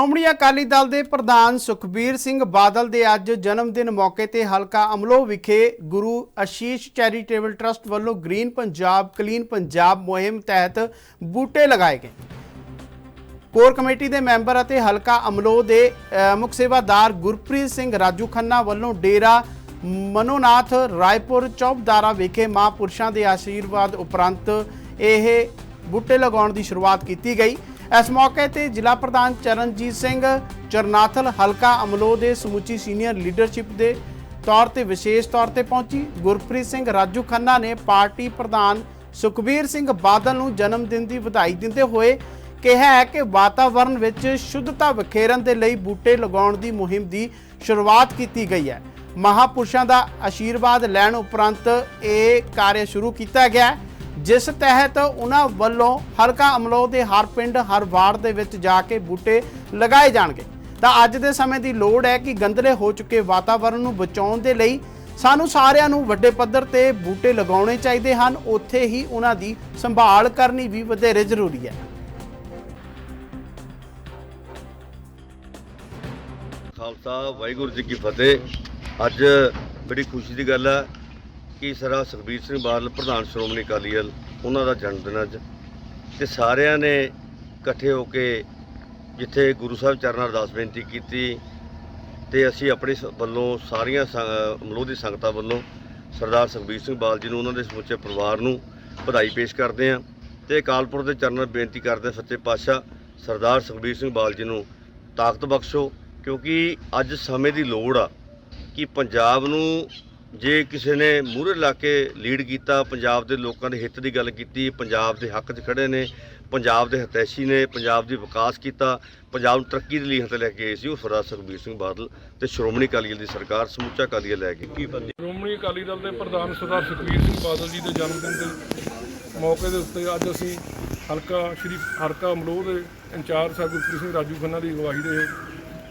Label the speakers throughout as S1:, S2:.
S1: ਸ਼੍ਰੋਮਣੀ ਅਕਾਲੀ ਦਲ ਦੇ ਪ੍ਰਧਾਨ ਸੁਖਬੀਰ ਸਿੰਘ ਬਾਦਲ ਦੇ ਅੱਜ ਜਨਮ ਦਿਨ ਮੌਕੇ ਤੇ ਹਲਕਾ ਅਮਲੋ ਵਿਖੇ ਗੁਰੂ ਅਸ਼ੀਸ਼ ਚੈਰੀਟੇਬਲ ਟਰਸਟ ਵੱਲੋਂ ਗ੍ਰੀਨ ਪੰਜਾਬ ਕਲੀਨ ਪੰਜਾਬ ਮੁਹਿੰਮ ਤਹਿਤ ਬੂਟੇ ਲਗਾਏ ਗਏ। ਕੋਰ ਕਮੇਟੀ ਦੇ ਮੈਂਬਰ ਅਤੇ ਹਲਕਾ ਅਮਲੋ ਦੇ ਅ, ਮੁੱਖ ਸੇਵਾਦਾਰ ਗੁਰਪ੍ਰੀਤ ਸਿੰਘ ਰਾਜੂ ਖੰਨਾ ਵੱਲੋਂ ਡੇਰਾ ਮਨੋਨਾਥ ਰਾਏਪੁਰ ਚੌਪਦਾਰਾ ਵਿਖੇ ਮਹਾਂਪੁਰਸ਼ਾਂ ਦੇ ਆਸ਼ੀਰਵਾਦ ਉਪਰੰਤ ਇਹ ਬੂਟੇ ਲਗਾਉਣ ਦੀ ਸ਼ੁਰੂਆਤ ਕੀਤੀ ਗਈ। ਇਸ ਮੌਕੇ ਤੇ ਜ਼ਿਲ੍ਹਾ ਪ੍ਰਧਾਨ ਚਰਨਜੀਤ ਸਿੰਘ ਚਰਨਾਥਲ ਹਲਕਾ ਅਮਲੋ ਦੇ ਸਮੁੱਚੀ ਸੀਨੀਅਰ ਲੀਡਰਸ਼ਿਪ ਦੇ ਤੌਰ ਤੇ ਵਿਸ਼ੇਸ਼ ਤੌਰ ਤੇ ਪਹੁੰਚੀ। ਗੁਰਪ੍ਰੀਤ ਸਿੰਘ ਰਾਜੂ ਖੰਨਾ ਨੇ ਪਾਰਟੀ ਪ੍ਰਧਾਨ ਸੁਖਬੀਰ ਸਿੰਘ ਬਾਦਲ ਨੂੰ ਜਨਮ ਦਿਨ ਦੀ ਵਧਾਈ ਦਿੰਦੇ ਹੋਏ ਕਿਹਾ ਹੈ ਕਿ ਵਾਤਾਵਰਣ ਵਿੱਚ ਸ਼ੁੱਧਤਾ ਵਿਖੇਰਨ ਦੇ ਲਈ ਬੂਟੇ ਲਗਾਉਣ ਦੀ ਮੁਹਿੰਮ ਦੀ ਸ਼ੁਰੂਆਤ ਕੀਤੀ ਗਈ ਹੈ। ਮਹਾਪੁਰਸ਼ਾਂ ਦਾ ਆਸ਼ੀਰਵਾਦ ਲੈਣ ਉਪਰੰਤ ਇਹ ਕਾਰਜ ਸ਼ੁਰੂ ਕੀਤਾ ਗਿਆ ਹੈ, ਜਿਸ ਤਹਿਤ ਉਹਨਾਂ ਵੱਲੋਂ ਹਲਕਾ ਅਮਲੋ ਦੇ ਹਰ ਪਿੰਡ, ਹਰ ਵਾਰਡ ਦੇ ਵਿੱਚ ਜਾ ਕੇ ਬੂਟੇ ਲਗਾਏ ਜਾਣਗੇ। ਤਾਂ ਅੱਜ ਦੇ ਸਮੇਂ ਦੀ ਲੋੜ ਹੈ ਕਿ ਗੰਦਲੇ ਹੋ ਚੁੱਕੇ ਵਾਤਾਵਰਣ ਨੂੰ ਬਚਾਉਣ ਦੇ ਲਈ ਸਾਨੂੰ ਸਾਰਿਆਂ ਨੂੰ ਵੱਡੇ ਪੱਧਰ ਤੇ ਬੂਟੇ ਲਗਾਉਣੇ ਚਾਹੀਦੇ ਹਨ। ਉੱਥੇ ਹੀ ਉਹਨਾਂ ਦੀ ਸੰਭਾਲ ਕਰਨੀ ਵੀ ਵਧੇਰੇ ਜ਼ਰੂਰੀ ਹੈ।
S2: ਖਾਲਸਾ, ਵਾਹਿਗੁਰੂ ਜੀ ਕੀ ਫਤਿਹ। ਅੱਜ ਬੜੀ ਖੁਸ਼ੀ ਦੀ ਗੱਲ ਹੈ ਕਿ ਸਰਾ ਸੁਖਬੀਰ ਸਿੰਘ ਬਾਦਲ, ਪ੍ਰਧਾਨ ਸ਼੍ਰੋਮਣੀ ਅਕਾਲੀ ਦਲ, ਉਹਨਾਂ ਦਾ ਜਨਮ ਦਿਨ ਅੱਜ। ਤੇ ਸਾਰਿਆਂ ਨੇ ਇਕੱਠੇ ਹੋ ਕੇ ਜਿੱਥੇ ਗੁਰੂ ਸਾਹਿਬ ਚਰਨਾਂ ਅਰਦਾਸ ਬੇਨਤੀ ਕੀਤੀ ਤੇ ਅਸੀਂ ਆਪਣੇ ਸ- ਵੱਲੋਂ ਸਾਰੀਆਂ ਅਮਲੋ ਸੰਗਤਾਂ ਵੱਲੋਂ ਸਰਦਾਰ ਸੁਖਬੀਰ ਸਿੰਘ ਬਾਦਲ ਜੀ ਨੂੰ ਉਹਨਾਂ ਦੇ ਸਮੁੱਚੇ ਪਰਿਵਾਰ ਨੂੰ ਵਧਾਈ ਪੇਸ਼ ਕਰਦੇ ਹਾਂ ਤੇ ਅਕਾਲਪੁਰ ਦੇ ਚਰਨਾਂ ਬੇਨਤੀ ਕਰਦੇ ਹਾਂ ਸੱਚੇ ਪਾਤਸ਼ਾਹ ਸਰਦਾਰ ਸੁਖਬੀਰ ਸਿੰਘ ਬਾਦਲ ਜੀ ਨੂੰ ਤਾਕਤ ਬਖਸ਼ੋ, ਕਿਉਂਕਿ ਅੱਜ ਸਮੇਂ ਦੀ ਲੋੜ ਆ ਕਿ ਪੰਜਾਬ ਨੂੰ ਜੇ ਕਿਸੇ ਨੇ ਮੂਹਰੇ ਲਾ ਕੇ ਲੀਡ ਕੀਤਾ, ਪੰਜਾਬ ਦੇ ਲੋਕਾਂ ਦੇ ਹਿੱਤ ਦੀ ਗੱਲ ਕੀਤੀ, ਪੰਜਾਬ ਦੇ ਹੱਕ 'ਚ ਖੜੇ ਨੇ, ਪੰਜਾਬ ਦੇ ਹਤੈਸ਼ੀ ਨੇ, ਪੰਜਾਬ ਦੀ ਵਿਕਾਸ ਕੀਤਾ, ਪੰਜਾਬ ਨੂੰ ਤਰੱਕੀ ਦੇ ਲਈ ਹੱਥ ਲੈ ਕੇ ਗਏ ਸੀ, ਉਹ ਸਰਦਾਰ ਸੁਖਬੀਰ ਸਿੰਘ ਬਾਦਲ ਤੇ ਸ਼੍ਰੋਮਣੀ ਅਕਾਲੀ ਦਲ ਦੀ ਸਰਕਾਰ, ਸਮੁੱਚਾ ਅਕਾਲੀ ਦਲ ਲੈ ਕੇ ਕੀ ਬੰਦੇ?
S3: ਸ਼੍ਰੋਮਣੀ ਅਕਾਲੀ ਦਲ ਦੇ ਪ੍ਰਧਾਨ ਸਰਦਾਰ ਸੁਖਬੀਰ ਸਿੰਘ ਬਾਦਲ ਜੀ ਦੇ ਜਨਮ ਦਿਨ ਦੇ ਮੌਕੇ ਦੇ ਉੱਤੇ ਅੱਜ ਅਸੀਂ ਹਲਕਾ ਸ਼੍ਰੀ ਹਲਕਾ ਅਮਲੋਹ ਦੇ ਇੰਚਾਰਜ ਸਾਹਿਬ ਗੁਰਪ੍ਰੀਤ ਸਿੰਘ ਰਾਜੂ ਖੰਨਾ ਦੀ ਅਗਵਾਈ ਦੇ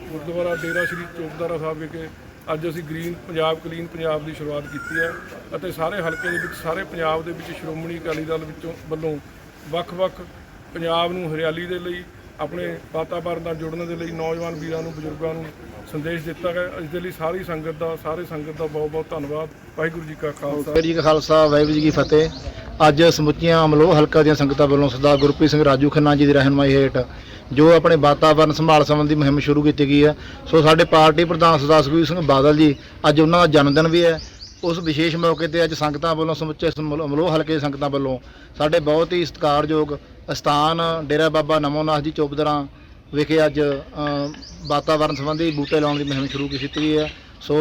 S3: ਗੁਰਦੁਆਰਾ ਡੇਰਾ ਸ਼੍ਰੀ ਚੌਕਦਾਰਾ ਸਾਹਿਬ ਵਿਖੇ ਅੱਜ ਅਸੀਂ ਗ੍ਰੀਨ ਪੰਜਾਬ, ਕਲੀਨ ਪੰਜਾਬ ਦੀ ਸ਼ੁਰੂਆਤ ਕੀਤੀ ਹੈ ਅਤੇ ਸਾਰੇ ਹਲਕੇ ਦੇ ਵਿੱਚ, ਸਾਰੇ ਪੰਜਾਬ ਦੇ ਵਿੱਚ ਸ਼੍ਰੋਮਣੀ ਅਕਾਲੀ ਦਲ ਵਿੱਚੋਂ ਵੱਲੋਂ ਵੱਖ-ਵੱਖ ਪੰਜਾਬ ਨੂੰ ਹਰਿਆਲੀ ਦੇ ਲਈ, ਆਪਣੇ ਵਾਤਾਵਰਣ ਨਾਲ ਜੁੜਨ ਦੇ ਲਈ ਨੌਜਵਾਨ ਵੀਰਾਂ ਨੂੰ, ਬਜ਼ੁਰਗਾਂ ਨੂੰ ਸੰਦੇਸ਼ ਦਿੱਤਾ ਗਿਆ ਇਸ ਦੇ ਲਈ ਸਾਰੀ ਸੰਗਤ ਦਾ, ਸਾਰੇ ਸੰਗਤ ਦਾ ਬਹੁਤ-ਬਹੁਤ ਧੰਨਵਾਦ। ਵਾਹਿਗੁਰੂ ਜੀ ਕਾ ਖਾਲਸਾ।
S4: ਵਾਹਿਗੁਰੂ ਜੀ ਕਾ ਖਾਲਸਾ, ਵਾਹਿਗੁਰੂ ਜੀ ਕੀ ਫਤਿਹ। ਅੱਜ ਸਮੁੱਚੀਆਂ ਅਮਲੋਹ ਹਲਕਾ ਦੀਆਂ ਸੰਗਤਾਂ ਵੱਲੋਂ ਸਰਦਾਰ ਗੁਰਪ੍ਰੀਤ ਸਿੰਘ ਰਾਜੂ ਖੰਨਾ ਜੀ ਦੀ ਰਹਿਨਮਾਈ ਹੇਠ ਜੋ ਆਪਣੇ ਵਾਤਾਵਰਣ ਸੰਭਾਲ ਸੰਬੰਧੀ ਮੁਹਿੰਮ ਸ਼ੁਰੂ ਕੀਤੀ ਗਈ ਹੈ। ਸੋ ਸਾਡੇ ਪਾਰਟੀ ਪ੍ਰਧਾਨ ਸਰਦਾਰ ਸੁਖਬੀਰ ਸਿੰਘ ਬਾਦਲ ਜੀ ਅੱਜ ਉਹਨਾਂ ਦਾ ਜਨਮ ਦਿਨ ਵੀ ਹੈ। ਉਸ ਵਿਸ਼ੇਸ਼ ਮੌਕੇ ਤੇ ਅੱਜ ਸੰਗਤਾਂ ਵੱਲੋਂ ਸਮੁੱਚੇ ਸਮਲ- ਅਮਲੋਹ ਹਲਕੇ ਦੀਆਂ ਸੰਗਤਾਂ ਵੱਲੋਂ ਸਾਡੇ ਬਹੁਤ ਹੀ ਸਤਿਕਾਰਯੋਗ ਅਸਥਾਨ ਡੇਰਾ ਬਾਬਾ ਨਮੋਨਾਥ ਜੀ ਚੌਪਦਰਾਂ ਵਿਖੇ ਅੱਜ ਅ, ਵਾਤਾਵਰਣ ਸੰਬੰਧੀ ਬੂਟੇ ਲਾਉਣ ਦੀ ਮੁਹਿੰਮ ਸ਼ੁਰੂ ਕੀਤੀ ਗਈ ਹੈ। ਸੋ